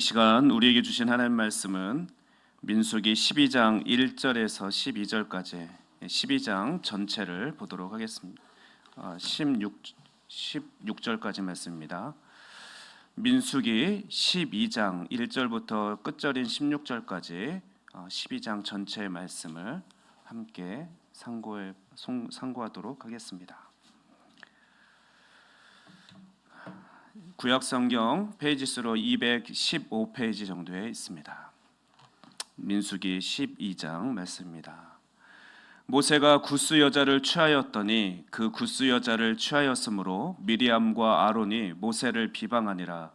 이 시간 우리에게 주신 하나님 말씀은 민수기 12장 1절에서 12절까지 12장 전체를 보도록 하겠습니다. 아, 16 16절까지 말씀입니다. 민수기 12장 1절부터 끝절인 16절까지 12장 전체의 말씀을 함께 상고해 송- 상고하도록 하겠습니다. 구약 성경 페이지 수로 215페이지 정도에 있습니다. 민수기 12장 말씀입니다. 모세가 구스 여자를 취하였더니 그 구스 여자를 취하였으므로 미리암과 아론이 모세를 비방하니라.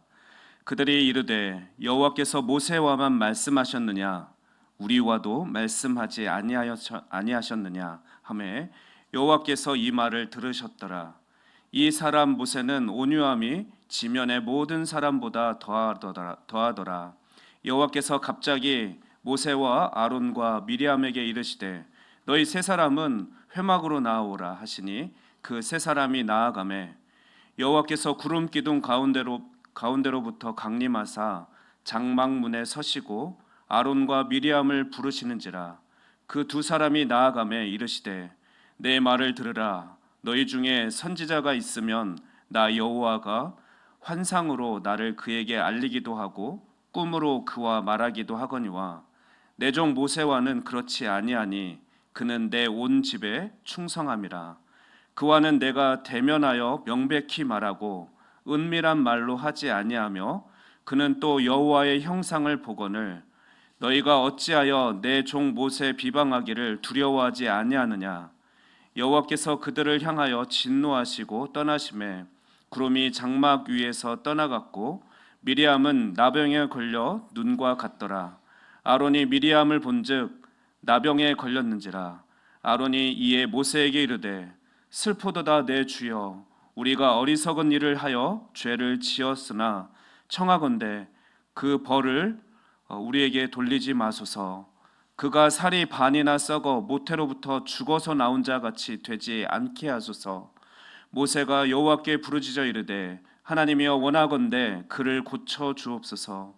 그들이 이르되 여호와께서 모세와만 말씀하셨느냐 우리와도 말씀하지 아니하셨느냐 하매 여호와께서 이 말을 들으셨더라. 이 사람 모세는 온유함이 지면의 모든 사람보다 더하더라. 더하더라. 여호와께서 갑자기 모세와 아론과 미리암에게 이르시되 너희 세 사람은 회막으로 나아오라 하시니 그 세 사람이 나아가매 여호와께서 구름 기둥 가운데로 가운데로부터 강림하사 장막문에 서시고 아론과 미리암을 부르시는지라 그 두 사람이 나아가매 이르시되 내 말을 들으라 너희 중에 선지자가 있으면 나 여호와가 환상으로 나를 그에게 알리기도 하고 꿈으로 그와 말하기도 하거니와 내 종 모세와는 그렇지 아니하니 그는 내 온 집에 충성함이라. 그와는 내가 대면하여 명백히 말하고 은밀한 말로 하지 아니하며 그는 또 여호와의 형상을 보거늘 너희가 어찌하여 내 종 모세 비방하기를 두려워하지 아니하느냐? 여호와께서 그들을 향하여 진노하시고 떠나심에 구름이 장막 위에서 떠나갔고 미리암은 나병에 걸려 눈과 같더라. 아론이 미리암을 본즉 나병에 걸렸는지라. 아론이 이에 모세에게 이르되 슬프도다 내 주여 우리가 어리석은 일을 하여 죄를 지었으나 청하건대 그 벌을 어, 우리에게 돌리지 마소서. 그가 살이 반이나 썩어 모태로부터 죽어서 나온 자 같이 되지 않게 하소서 모세가 여호와께 부르짖어 이르되 하나님이여 원하건대 그를 고쳐 주옵소서.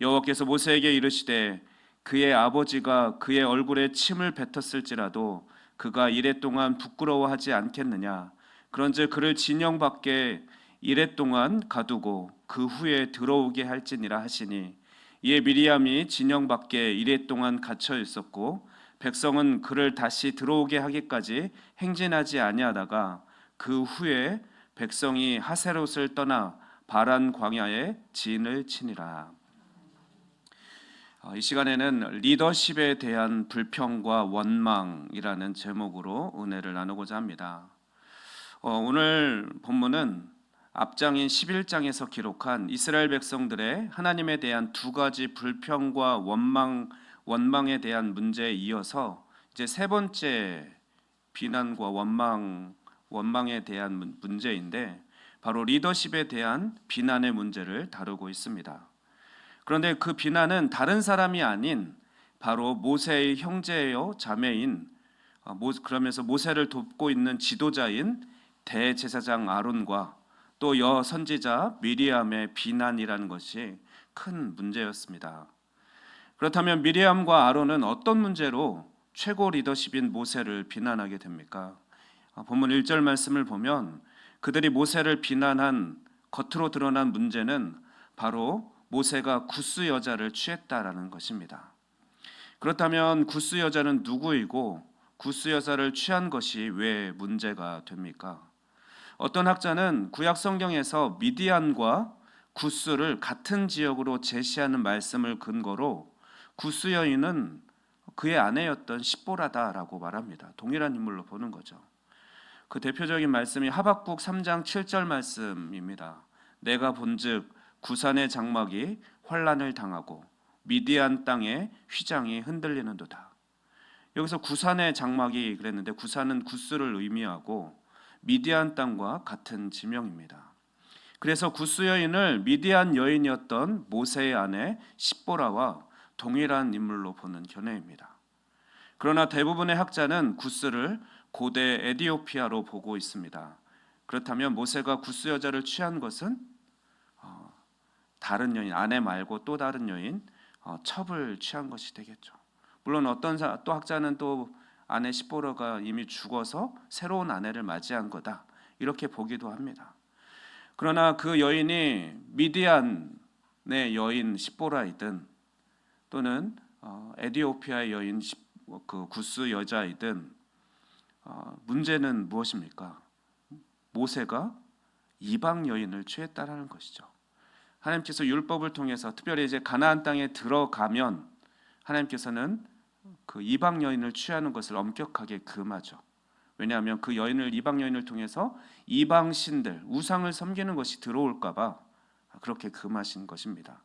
여호와께서 모세에게 이르시되 그의 아버지가 그의 얼굴에 침을 뱉었을지라도 그가 이래 동안 부끄러워하지 않겠느냐. 그런즉 그를 진영 밖에 이래 동안 가두고 그 후에 들어오게 할지니라 하시니 이에 미리암이 진영 밖에 이래 동안 갇혀 있었고 백성은 그를 다시 들어오게 하기까지 행진하지 아니하다가 그 후에 백성이 하세롯을 떠나 바란 광야에 진을 치니라. 어, 이 시간에는 리더십에 대한 불평과 원망이라는 제목으로 은혜를 나누고자 합니다. 어, 오늘 본문은 앞장인 11장에서 기록한 이스라엘 백성들의 하나님에 대한 두 가지 불평과 원망 원망에 대한 문제에 이어서 이제 세 번째 비난과 원망 원망에 대한 문- 문제인데 바로 리더십에 대한 비난의 문제를 다루고 있습니다. 그런데 그 비난은 다른 사람이 아닌 바로 모세의 형제요 자매인 어, 모- 그러면서 모세를 돕고 있는 지도자인 대제사장 아론과 또 여 선지자 미리암의 비난이라는 것이 큰 문제였습니다. 그렇다면 미리암과 아론은 어떤 문제로 최고 리더십인 모세를 비난하게 됩니까? 어, 본문 1절 말씀을 보면 그들이 모세를 비난한 겉으로 드러난 문제는 바로 모세가 구스 여자를 취했다라는 것입니다. 그렇다면 구스 여자는 누구이고 구스 여자를 취한 것이 왜 문제가 됩니까? 어떤 학자는 구약 성경에서 미디안과 구스를 같은 지역으로 제시하는 말씀을 근거로 구스 여인은 그의 아내였던 십보라다라고 말합니다. 동일한 인물로 보는 거죠. 그 대표적인 말씀이 하박국 3장 7절 말씀입니다. 내가 본즉 구산의 장막이 환란을 당하고 미디안 땅의 휘장이 흔들리는도다. 여기서 구산의 장막이 그랬는데 구산은 구스를 의미하고 미디안 땅과 같은 지명입니다. 그래서 구스 여인을 미디안 여인이었던 모세의 아내 십보라와 동일한 인물로 보는 견해입니다. 그러나 대부분의 학자는 구스를 고대 에디오피아로 보고 있습니다. 그렇다면 모세가 구스 여자를 취한 것은 어, 다른 여인 아내 말고 또 다른 여인 어, 첩을 취한 것이 되겠죠. 물론 어떤 사, 또 학자는 또 아내 시보라가 이미 죽어서 새로운 아내를 맞이한 거다 이렇게 보기도 합니다. 그러나 그 여인이 미디안의 여인 시보라이든 또는 어, 에디오피아의 여인 시- 그 구스 여자이든 어, 문제는 무엇입니까? 모세가 이방 여인을 취했다라는 것이죠. 하나님께서 율법을 통해서 특별히 이제 가나안 땅에 들어가면 하나님께서는 그 이방 여인을 취하는 것을 엄격하게 금하죠. 왜냐하면 그 여인을 이방 여인을 통해서 이방 신들 우상을 섬기는 것이 들어올까봐 그렇게 금하신 것입니다.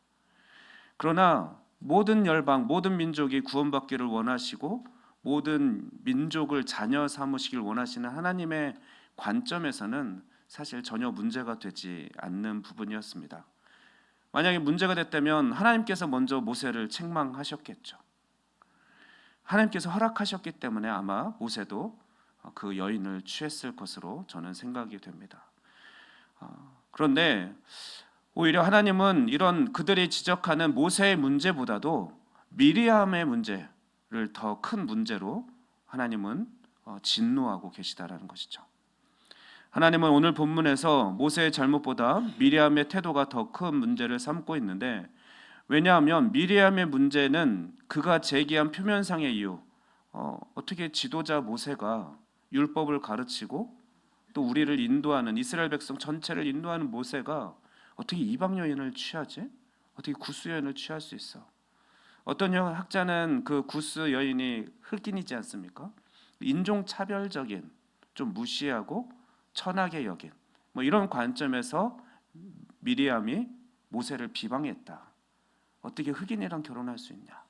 그러나 모든 열방 모든 민족이 구원받기를 원하시고 모든 민족을 자녀 삼으시길 원하시는 하나님의 관점에서는 사실 전혀 문제가 되지 않는 부분이었습니다. 만약에 문제가 됐다면 하나님께서 먼저 모세를 책망하셨겠죠. 하나님께서 허락하셨기 때문에 아마 모세도 그 여인을 취했을 것으로 저는 생각이 됩니다. 어, 그런데 오히려 하나님은 이런 그들이 지적하는 모세의 문제보다도 미리암의 문제 를 더 큰 문제로 하나님은 어, 진노하고 계시다라는 것이죠. 하나님은 오늘 본문에서 모세의 잘못보다 미리암의 태도가 더 큰 문제를 삼고 있는데 왜냐하면 미리암의 문제는 그가 제기한 표면상의 이유 어, 어떻게 지도자 모세가 율법을 가르치고 또 우리를 인도하는 이스라엘 백성 전체를 인도하는 모세가 어떻게 이방 여인을 취하지? 어떻게 구스 여인을 취할 수 있어? 어떤 여- 학자는 그 구스 여인이 흑인이지 않습니까? 인종 차별적인 좀 무시하고 천하게 여긴 뭐 이런 관점에서 미리암이 모세를 비방했다. 어떻게 흑인이랑 결혼할 수 있냐?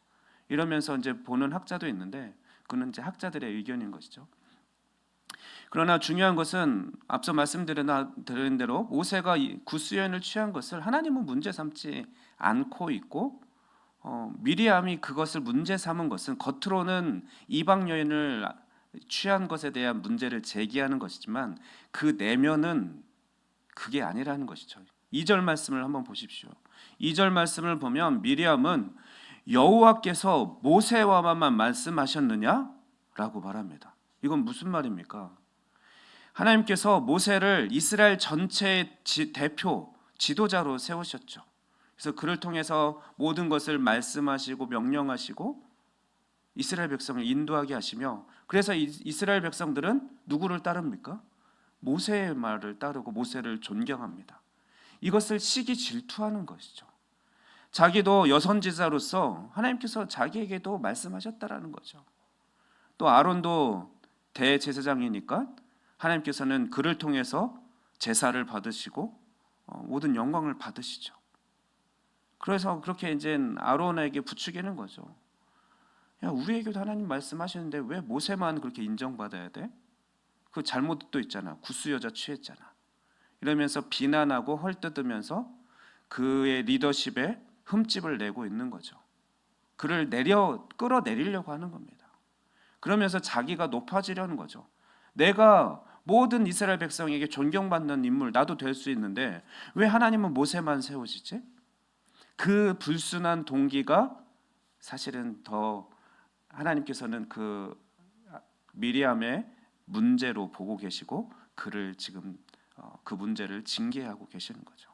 이러면서 이제 보는 학자도 있는데 그는 이제 학자들의 의견인 것이죠. 그러나 중요한 것은 앞서 말씀드린 드린 대로 모세가 이 구스 여인을 취한 것을 하나님은 문제 삼지 않고 있고 어, 미리암이 그것을 문제 삼은 것은 겉으로는 이방 여인을 취한 것에 대한 문제를 제기하는 것이지만 그 내면은 그게 아니라는 것이죠. 2절 말씀을 한번 보십시오. 2절 말씀을 보면 미리암은 여호와께서 모세와만 말씀하셨느냐 라고 말합니다. 이건 무슨 말입니까? 하나님께서 모세를 이스라엘 전체의 지, 대표 지도자로 세우셨죠. 그래서 그를 통해서 모든 것을 말씀하시고 명령하시고 이스라엘 백성을 인도하게 하시며 그래서 이- 이스라엘 백성들은 누구를 따릅니까? 모세의 말을 따르고 모세를 존경합니다. 이것을 시기 질투하는 것이죠. 자기도 여선지자로서 하나님께서 자기에게도 말씀하셨다라는 거죠. 또 아론도 대제사장이니까 하나님께서는 그를 통해서 제사를 받으시고 어, 모든 영광을 받으시죠. 그래서 그렇게 이제 아론에게 부추기는 거죠. 야 우리에게도 하나님 말씀하시는데 왜 모세만 그렇게 인정받아야 돼? 그 잘못도 있잖아. 구스 여자 취했잖아. 이러면서 비난하고 헐뜯으면서 그의 리더십에 흠집을 내고 있는 거죠. 그를 내려 끌어내리려고 하는 겁니다. 그러면서 자기가 높아지려는 거죠. 내가 모든 이스라엘 백성에게 존경받는 인물 나도 될 수 있는데 왜 하나님은 모세만 세우시지? 그 불순한 동기가 사실은 더 하나님께서는 그 미리암의 문제로 보고 계시고 그를 지금 어, 그 문제를 징계하고 계시는 거죠.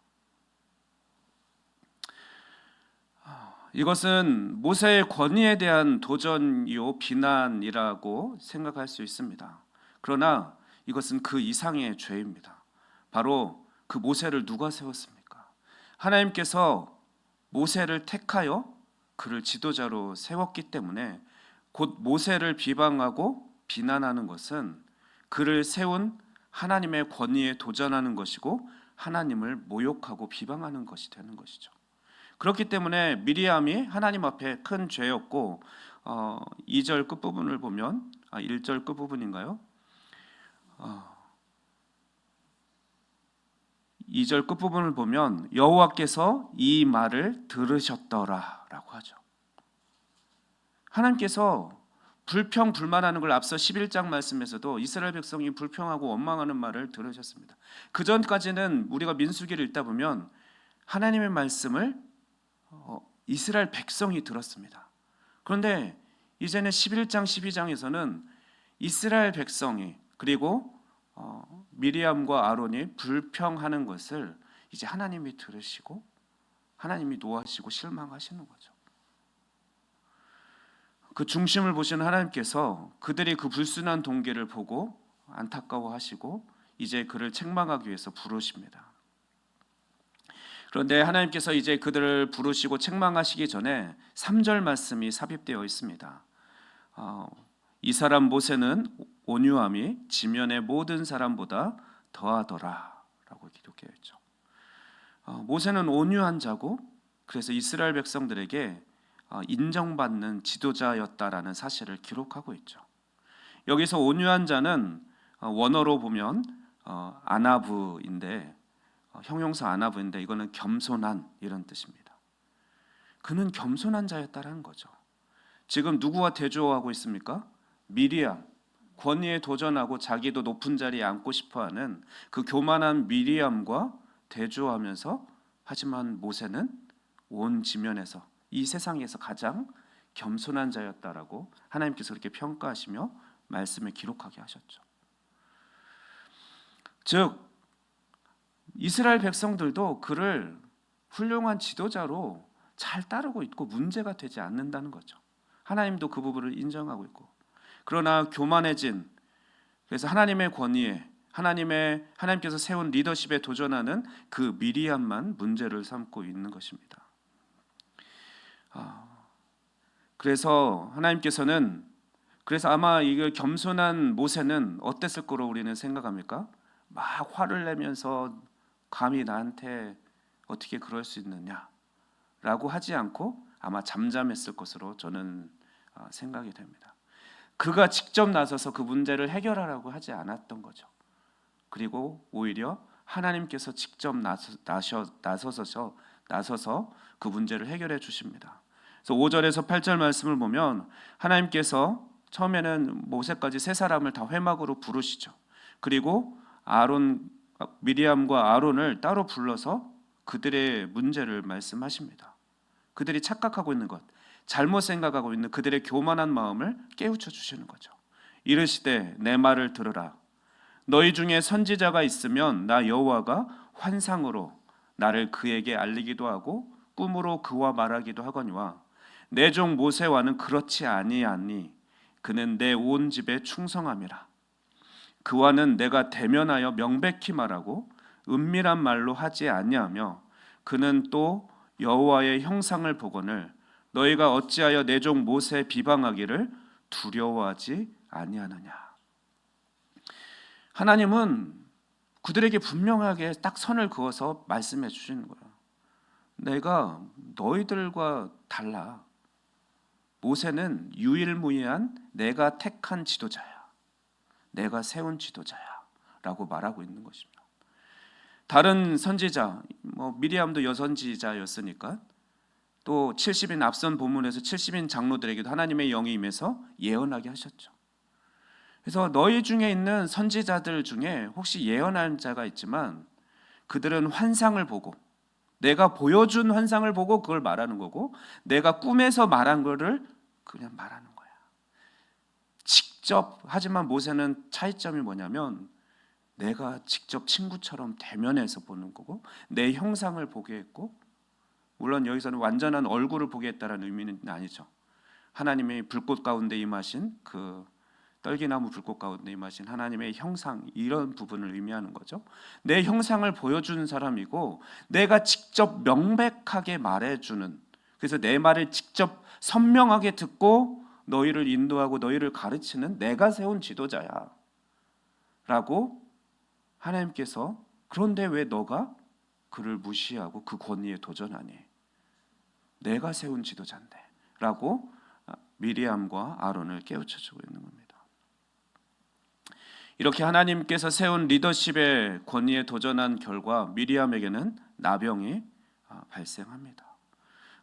아, 이것은 모세의 권위에 대한 도전이요 비난이라고 생각할 수 있습니다. 그러나 이것은 그 이상의 죄입니다. 바로 그 모세를 누가 세웠습니까? 하나님께서 모세를 택하여 그를 지도자로 세웠기 때문에 곧 모세를 비방하고 비난하는 것은 그를 세운 하나님의 권위에 도전하는 것이고 하나님을 모욕하고 비방하는 것이 되는 것이죠. 그렇기 때문에 미리암이 하나님 앞에 큰 죄였고 어, 2절 끝 부분을 보면 아 1절 끝 부분인가요? 어, 2절 끝 부분을 보면 여호와께서 이 말을 들으셨더라라고 하죠. 하나님께서 불평 불만하는 걸 앞서 11장 말씀에서도 이스라엘 백성이 불평하고 원망하는 말을 들으셨습니다. 그 전까지는 우리가 민수기를 읽다 보면 하나님의 말씀을 어, 이스라엘 백성이 들었습니다. 그런데 이제는 11장 12장에서는 이스라엘 백성이 그리고 어, 미리암과 아론이 불평하는 것을 이제 하나님이 들으시고 하나님이 노하시고 실망하시는 거죠. 그 중심을 보시는 하나님께서 그들이 그 불순한 동기를 보고 안타까워하시고 이제 그를 책망하기 위해서 부르십니다. 그런데 하나님께서 이제 그들을 부르시고 책망하시기 전에 3절 말씀이 삽입되어 있습니다. 어, 이 사람 모세는 온유함이 지면의 모든 사람보다 더하더라라고 기록되어 있죠. 어, 모세는 온유한 자고 그래서 이스라엘 백성들에게 어, 인정받는 지도자였다라는 사실을 기록하고 있죠. 여기서 온유한 자는 어, 원어로 보면 어, 아나브인데 어, 형용사 아나브인데 이거는 겸손한 이런 뜻입니다. 그는 겸손한 자였다라는 거죠. 지금 누구와 대조하고 있습니까? 미리암 권위에 도전하고 자기도 높은 자리에 앉고 싶어하는 그 교만한 미리암과 대조하면서 하지만 모세는 온 지면에서 이 세상에서 가장 겸손한 자였다라고 하나님께서 그렇게 평가하시며 말씀을 기록하게 하셨죠. 즉 이스라엘 백성들도 그를 훌륭한 지도자로 잘 따르고 있고 문제가 되지 않는다는 거죠. 하나님도 그 부분을 인정하고 있고 그러나 교만해진 그래서 하나님의 권위에 하나님의 하나님께서 세운 리더십에 도전하는 그 미리암만 문제를 삼고 있는 것입니다. 아, 그래서 하나님께서는 그래서 아마 이걸 겸손한 모세는 어땠을 거로 우리는 생각합니까? 막 화를 내면서 감히 나한테 어떻게 그럴 수 있느냐라고 하지 않고 아마 잠잠했을 것으로 저는 아, 생각이 됩니다. 그가 직접 나서서 그 문제를 해결하라고 하지 않았던 거죠. 그리고 오히려 하나님께서 직접 나서, 나서서 나서서 그 문제를 해결해 주십니다. 그래서 5절에서 8절 말씀을 보면 하나님께서 처음에는 모세까지 세 사람을 다 회막으로 부르시죠. 그리고 아론 미리암과 아론을 따로 불러서 그들의 문제를 말씀하십니다. 그들이 착각하고 있는 것, 잘못 생각하고 있는 그들의 교만한 마음을 깨우쳐 주시는 거죠. 이르시되 내 말을 들으라. 너희 중에 선지자가 있으면 나 여호와가 환상으로 나를 그에게 알리기도 하고 꿈으로 그와 말하기도 하거니와 내 종 모세와는 그렇지 아니하니 그는 내 온 집에 충성함이라. 그와는 내가 대면하여 명백히 말하고 은밀한 말로 하지 아니하며 그는 또 여호와의 형상을 보거늘 너희가 어찌하여 내 종 모세 비방하기를 두려워하지 아니하느냐. 하나님은 그들에게 분명하게 딱 선을 그어서 말씀해 주시는 거예요. 내가 너희들과 달라. 모세는 유일무이한 내가 택한 지도자야. 내가 세운 지도자야 라고 말하고 있는 것입니다. 다른 선지자, 뭐 미리암도 여선지자였으니까 또 70인 앞선 본문에서 70인 장로들에게도 하나님의 영이 임해서 예언하게 하셨죠. 그래서 너희 중에 있는 선지자들 중에 혹시 예언한 자가 있지만 그들은 환상을 보고 내가 보여준 환상을 보고 그걸 말하는 거고 내가 꿈에서 말한 거를 그냥 말하는 거야. 직접 하지만 모세는 차이점이 뭐냐면 내가 직접 친구처럼 대면해서 보는 거고 내 형상을 보게 했고 물론 여기서는 완전한 얼굴을 보게 했다는 의미는 아니죠. 하나님의 불꽃 가운데 임하신 그 떨기나무 불꽃 가운데 임하신 하나님의 형상 이런 부분을 의미하는 거죠. 내 형상을 보여주는 사람이고 내가 직접 명백하게 말해주는 그래서 내 말을 직접 선명하게 듣고 너희를 인도하고 너희를 가르치는 내가 세운 지도자야. 라고 하나님께서 그런데 왜 너가 그를 무시하고 그 권위에 도전하니? 내가 세운 지도자인데. 라고 미리암과 아론을 깨우쳐 주고 있는 겁니다. 이렇게 하나님께서 세운 리더십의 권위에 도전한 결과 미리암에게는 나병이 아, 발생합니다.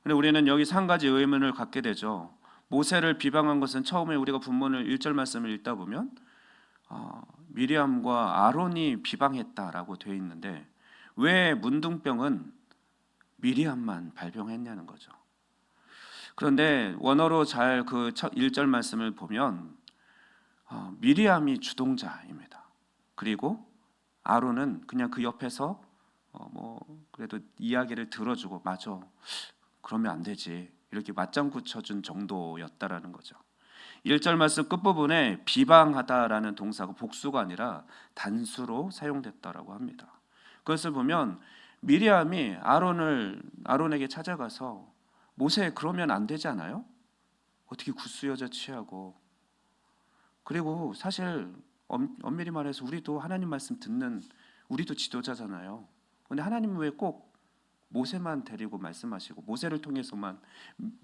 근데 우리는 여기서 한 가지 의문을 갖게 되죠. 모세를 비방한 것은 처음에 우리가 본문을 1절 말씀을 읽다 보면 어, 미리암과 아론이 비방했다라고 되어 있는데 왜 문둥병은 미리암만 발병했냐는 거죠. 그런데 원어로 잘그 1절 말씀을 보면 어, 미리암이 주동자입니다. 그리고 아론은 그냥 그 옆에서 어, 뭐 그래도 이야기를 들어주고 맞아 그러면 안 되지 이렇게 맞장구 쳐준 정도였다라는 거죠. 1절 말씀 끝부분에 비방하다라는 동사가 복수가 아니라 단수로 사용됐다라고 합니다. 그것을 보면 미리암이 아론을 아론에게 찾아가서 모세 그러면 안 되지 않아요? 어떻게 구스 여자 취하고 그리고 사실 엄, 엄밀히 말해서 우리도 하나님 말씀 듣는 우리도 지도자잖아요. 근데 하나님은 왜꼭 모세만 데리고 말씀하시고 모세를 통해서만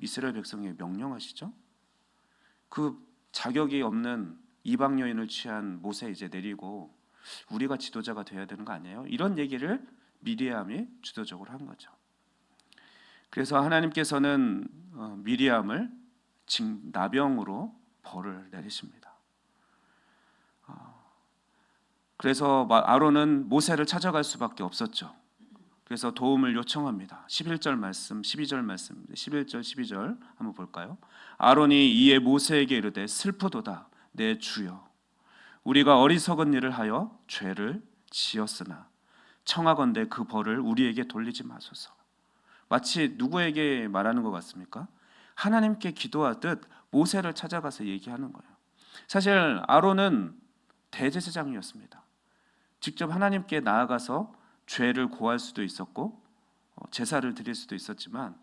이스라엘 백성에게 명령하시죠? 그 자격이 없는 이방 여인을 취한 모세 이제 내리고 우리가 지도자가 돼야 되는 거 아니에요? 이런 얘기를 미리암이 주도적으로 한 거죠. 그래서 하나님께서는 어, 미리암을 징- 나병으로 벌을 내리십니다. 어, 그래서 마- 아론은 모세를 찾아갈 수밖에 없었죠. 그래서 도움을 요청합니다. 11절 말씀, 12절 말씀, 11절, 12절 한번 볼까요? 아론이 이에 모세에게 이르되 슬프도다 내 주여 우리가 어리석은 일을 하여 죄를 지었으나 청하건대 그 벌을 우리에게 돌리지 마소서. 마치 누구에게 말하는 것 같습니까? 하나님께 기도하듯 모세를 찾아가서 얘기하는 거예요. 사실 아론은 대제사장이었습니다. 직접 하나님께 나아가서 죄를 고할 수도 있었고 어, 제사를 드릴 수도 있었지만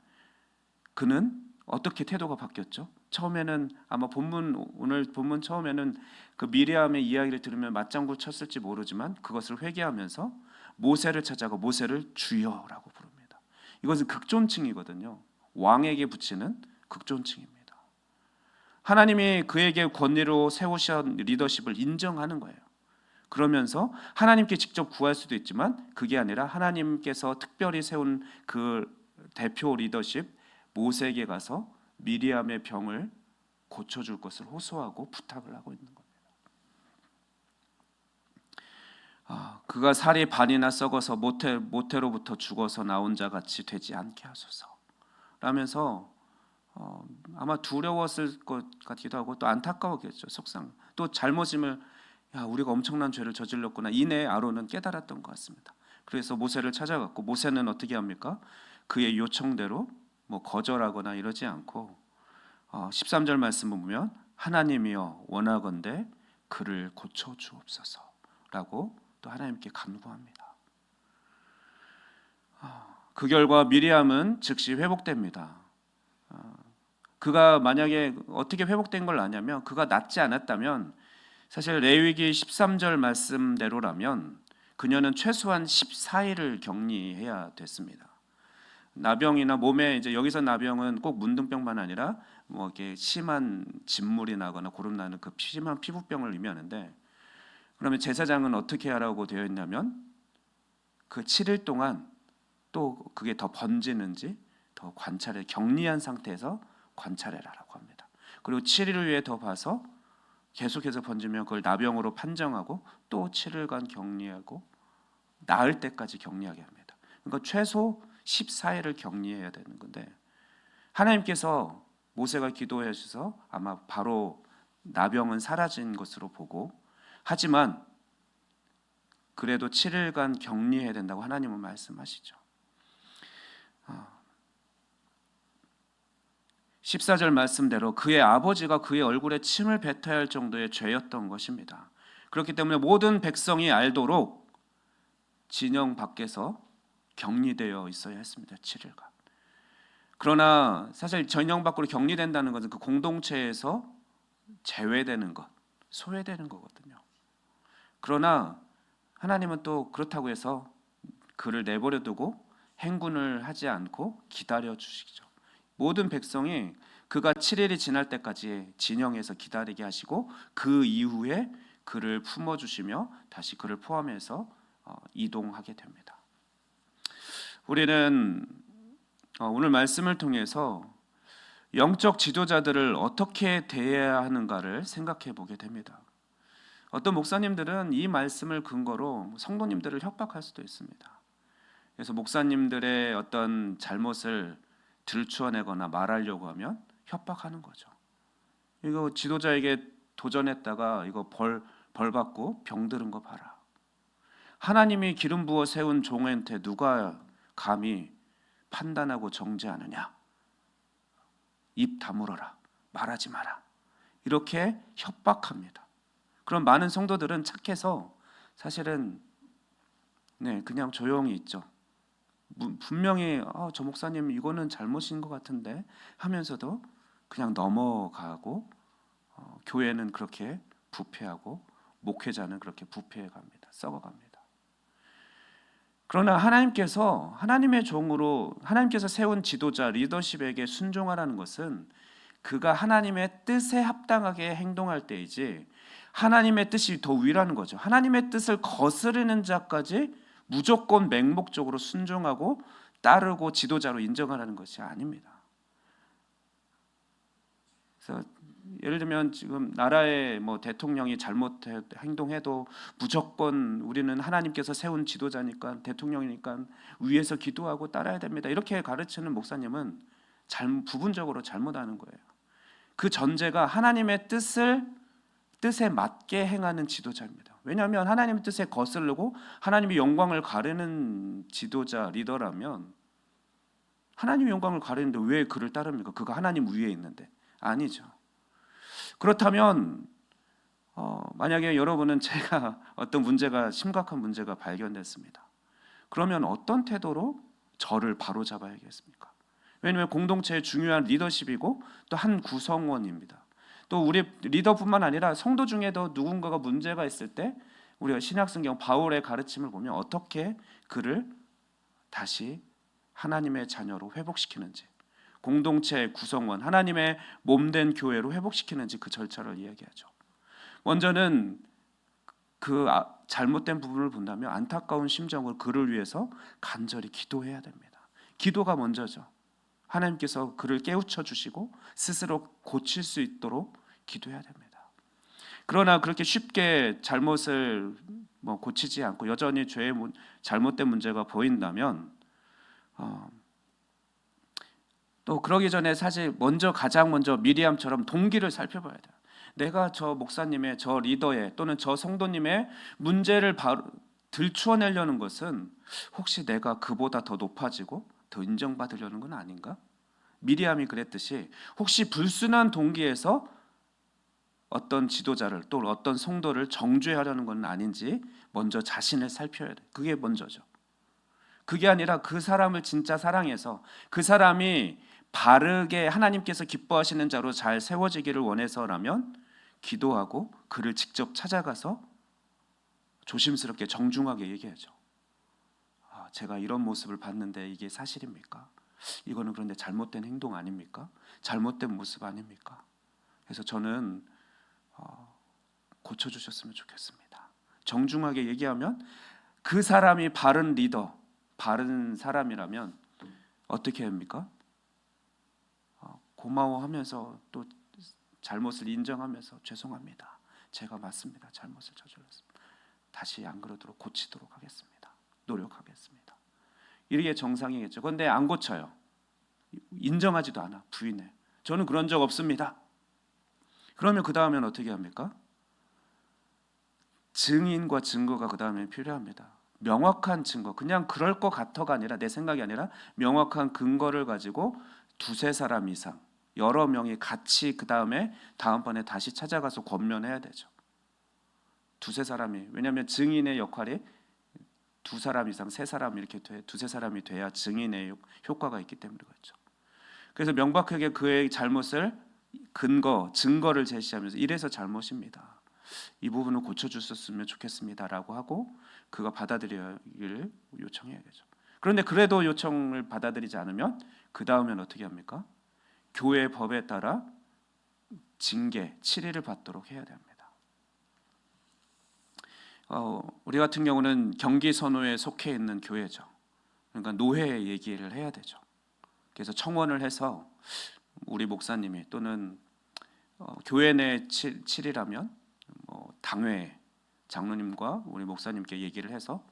그는 어떻게 태도가 바뀌었죠? 처음에는 아마 본문 오늘 본문 처음에는 그 미리암의 이야기를 들으면 맞장구 쳤을지 모르지만 그것을 회개하면서 모세를 찾아가 모세를 주여라고 부릅니다. 이것은 극존칭이거든요. 왕에게 붙이는 극존칭입니다. 하나님이 그에게 권위로 세우신 리더십을 인정하는 거예요. 그러면서 하나님께 직접 구할 수도 있지만 그게 아니라 하나님께서 특별히 세운 그 대표 리더십 모세에게 가서 미리암의 병을 고쳐줄 것을 호소하고 부탁을 하고 있는 겁니다. 아, 그가 살이 반이나 썩어서 모태 모태로부터 죽어서 나온 자 같이 되지 않게 하소서. 라면서 어, 아마 두려웠을 것 같기도 하고 또 안타까웠겠죠. 속상. 또 잘못임을 야 우리가 엄청난 죄를 저질렀구나. 이내 아론은 깨달았던 것 같습니다. 그래서 모세를 찾아갔고 모세는 어떻게 합니까? 그의 요청대로 뭐 거절하거나 이러지 않고 어, 13절 말씀 보면 하나님이여 원하건대 그를 고쳐 주옵소서라고 또 하나님께 간구합니다. 아, 그 결과 미리암은 즉시 회복됩니다. 아, 그가 만약에 어떻게 회복된 걸 아냐면 그가 낫지 않았다면 사실 레위기 13절 말씀대로라면 그녀는 최소한 14일을 격리해야 됐습니다. 나병이나 몸에 이제 여기서 나병은 꼭 문둥병만 아니라 뭐 이렇게 심한 진물이 나거나 고름 나는 그 심한 피부병을 의미하는데 그러면 제사장은 어떻게 하라고 되어 있냐면 그 7일 동안 또 그게 더 번지는지 더 관찰해 격리한 상태에서 관찰해라라고 합니다. 그리고 7일 후에 더 봐서 계속해서 번지면 그걸 나병으로 판정하고 또 7일간 격리하고 나을 때까지 격리하게 합니다. 그러니까 최소 14일을 격리해야 되는 건데 하나님께서 모세가 기도해 주셔서 아마 바로 나병은 사라진 것으로 보고 하지만 그래도 7일간 격리해야 된다고 하나님은 말씀하시죠. 14절 말씀대로 그의 아버지가 그의 얼굴에 침을 뱉어야 할 정도의 죄였던 것입니다. 그렇기 때문에 모든 백성이 알도록 진영 밖에서 격리되어 있어야 했습니다. 7일간. 그러나 사실 진영 밖으로 격리된다는 것은 그 공동체에서 제외되는 것, 소외되는 거거든요. 그러나 하나님은 또 그렇다고 해서 그를 내버려 두고 행군을 하지 않고 기다려 주시죠. 모든 백성이 그가 7일이 지날 때까지 진영에서 기다리게 하시고 그 이후에 그를 품어 주시며 다시 그를 포함해서 어, 이동하게 됩니다. 우리는 어, 오늘 말씀을 통해서 영적 지도자들을 어떻게 대해야 하는가를 생각해 보게 됩니다. 어떤 목사님들은 이 말씀을 근거로 성도님들을 협박할 수도 있습니다. 그래서 목사님들의 어떤 잘못을 들추어내거나 말하려고 하면 협박하는 거죠. 이거 지도자에게 도전했다가 이거 벌, 벌 받고 병 들은 거 봐라. 하나님이 기름 부어 세운 종한테 누가 감히 판단하고 정죄하느냐? 입 다물어라. 말하지 마라. 이렇게 협박합니다. 그럼 많은 성도들은 착해서 사실은 네, 그냥 조용히 있죠. 무- 분명히 아, 저 목사님 이거는 잘못인 것 같은데 하면서도 그냥 넘어가고 어, 교회는 그렇게 부패하고 목회자는 그렇게 부패해 갑니다. 썩어 갑니다. 그러나 하나님께서 하나님의 종으로 하나님께서 세운 지도자 리더십에게 순종하라는 것은 그가 하나님의 뜻에 합당하게 행동할 때이지 하나님의 뜻이 더 위라는 거죠. 하나님의 뜻을 거스르는 자까지 무조건 맹목적으로 순종하고 따르고 지도자로 인정하라는 것이 아닙니다. 그래서 예를 들면 지금 나라의 뭐 대통령이 잘못 행동해도 무조건 우리는 하나님께서 세운 지도자니까 대통령이니까 위에서 기도하고 따라야 됩니다. 이렇게 가르치는 목사님은 잘 부분적으로 잘못하는 거예요. 그 전제가 하나님의 뜻을 뜻에 맞게 행하는 지도자입니다. 왜냐하면 하나님의 뜻에 거스르고 하나님의 영광을 가르는 지도자 리더라면 하나님의 영광을 가르는데 왜 그를 따릅니까? 그가 하나님 위에 있는데 아니죠. 그렇다면 어, 만약에 여러분은 제가 어떤 문제가 심각한 문제가 발견됐습니다. 그러면 어떤 태도로 저를 바로 잡아야겠습니까? 왜냐하면 공동체의 중요한 리더십이고 또 한 구성원입니다. 또 우리 리더뿐만 아니라 성도 중에도 누군가가 문제가 있을 때 우리가 신약성경 바울의 가르침을 보면 어떻게 그를 다시 하나님의 자녀로 회복시키는지 공동체 구성원 하나님의 몸된 교회로 회복시키는지 그 절차를 이야기하죠. 먼저는 그 아- 잘못된 부분을 본다면 안타까운 심정을 그를 위해서 간절히 기도해야 됩니다. 기도가 먼저죠. 하나님께서 그를 깨우쳐 주시고 스스로 고칠 수 있도록 기도해야 됩니다. 그러나 그렇게 쉽게 잘못을 뭐 고치지 않고 여전히 죄의 문- 잘못된 문제가 보인다면 어, 또 그러기 전에 사실 먼저 가장 먼저 미리암처럼 동기를 살펴봐야 돼요. 내가 저 목사님의 저 리더의 또는 저 성도님의 문제를 바로 들추어내려는 것은 혹시 내가 그보다 더 높아지고 더 인정받으려는 건 아닌가? 미리암이 그랬듯이 혹시 불순한 동기에서 어떤 지도자를 또 어떤 성도를 정죄하려는 건 아닌지 먼저 자신을 살펴야 돼. 그게 먼저죠. 그게 아니라 그 사람을 진짜 사랑해서 그 사람이 바르게 하나님께서 기뻐하시는 자로 잘 세워지기를 원해서라면 기도하고 그를 직접 찾아가서 조심스럽게 정중하게 얘기하죠. 아, 제가 이런 모습을 봤는데 이게 사실입니까? 이거는 그런데 잘못된 행동 아닙니까? 잘못된 모습 아닙니까? 그래서 저는 어, 고쳐주셨으면 좋겠습니다. 정중하게 얘기하면 그 사람이 바른 리더, 바른 사람이라면 어떻게 합니까? 어, 고마워하면서 또 잘못을 인정하면서 죄송합니다. 제가 맞습니다. 잘못을 저질렀습니다. 다시 안 그러도록 고치도록 하겠습니다. 노력하겠습니다. 이게 정상이겠죠. 그런데 안 고쳐요. 인정하지도 않아. 부인해. 저는 그런 적 없습니다. 그러면 그 다음엔 어떻게 합니까? 증인과 증거가 그 다음에 필요합니다. 명확한 증거, 그냥 그럴 것 같아가 아니라 내 생각이 아니라 명확한 근거를 가지고 두세 사람 이상, 여러 명이 같이 그 다음에 다음번에 다시 찾아가서 권면해야 되죠. 두세 사람이 왜냐하면 증인의 역할이 두 사람 이상, 세 사람 이렇게 돼 두세 사람이 돼야 증인의 효- 효과가 있기 때문에 그렇죠. 그래서 명백하게 그의 잘못을 근거, 증거를 제시하면서 이래서 잘못입니다. 이 부분을 고쳐주셨으면 좋겠습니다라고 하고 그가 받아들이기를 요청해야겠죠. 그런데 그래도 요청을 받아들이지 않으면 그 다음엔 어떻게 합니까? 교회 법에 따라 징계, 치리를 받도록 해야 됩니다. 어, 우리 같은 경우는 경기 선호에 속해 있는 교회죠. 그러니까 노회 얘기를 해야 되죠. 그래서 청원을 해서 우리 목사님이 또는 어, 교회 내 칠- 칠이라면 뭐 당회 장로님과 우리 목사님께 얘기를 해서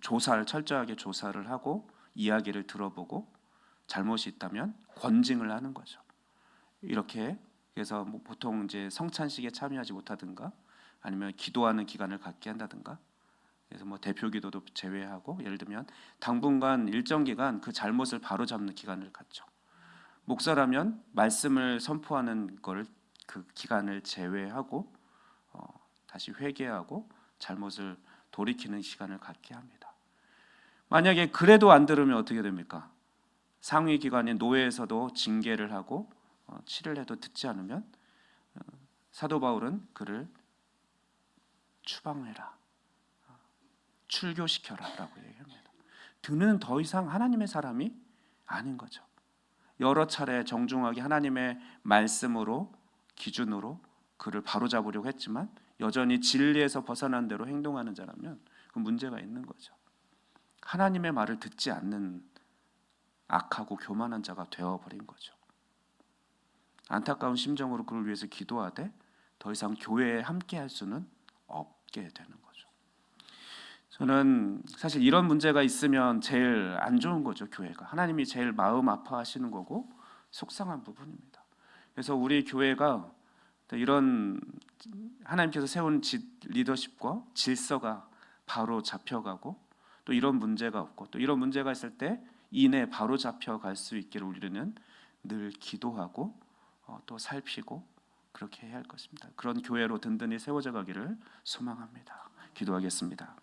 조사를 철저하게 조사를 하고 이야기를 들어보고 잘못이 있다면 권징을 하는 거죠. 이렇게 그래서 뭐 보통 이제 성찬식에 참여하지 못하든가 아니면 기도하는 기간을 갖게 한다든가 그래서 뭐 대표 기도도 제외하고 예를 들면 당분간 일정 기간 그 잘못을 바로잡는 기간을 갖죠. 목사라면 말씀을 선포하는 걸그 기간을 제외하고 어, 다시 회개하고 잘못을 돌이키는 시간을 갖게 합니다. 만약에 그래도 안 들으면 어떻게 됩니까? 상위 기관인 노예에서도 징계를 하고 어, 치를 해도 듣지 않으면 어, 사도 바울은 그를 추방해라, 어, 출교시켜라 라고 얘기합니다. 그는 더 이상 하나님의 사람이 아닌 거죠. 여러 차례 정중하게 하나님의 말씀으로 기준으로 그를 바로잡으려고 했지만 여전히 진리에서 벗어난 대로 행동하는 자라면 그 문제가 있는 거죠. 하나님의 말을 듣지 않는 악하고 교만한 자가 되어버린 거죠. 안타까운 심정으로 그를 위해서 기도하되 더 이상 교회에 함께 할 수는 없게 되는 거죠. 저는 사실 이런 문제가 있으면 제일 안 좋은 거죠 교회가 하나님이 제일 마음 아파하시는 거고 속상한 부분입니다. 그래서 우리 교회가 이런 하나님께서 세운 지- 리더십과 질서가 바로 잡혀가고 또 이런 문제가 없고 또 이런 문제가 있을 때 이내 바로 잡혀갈 수 있기를 우리는 늘 기도하고 어, 또 살피고 그렇게 해야 할 것입니다. 그런 교회로 든든히 세워져 가기를 소망합니다. 기도하겠습니다.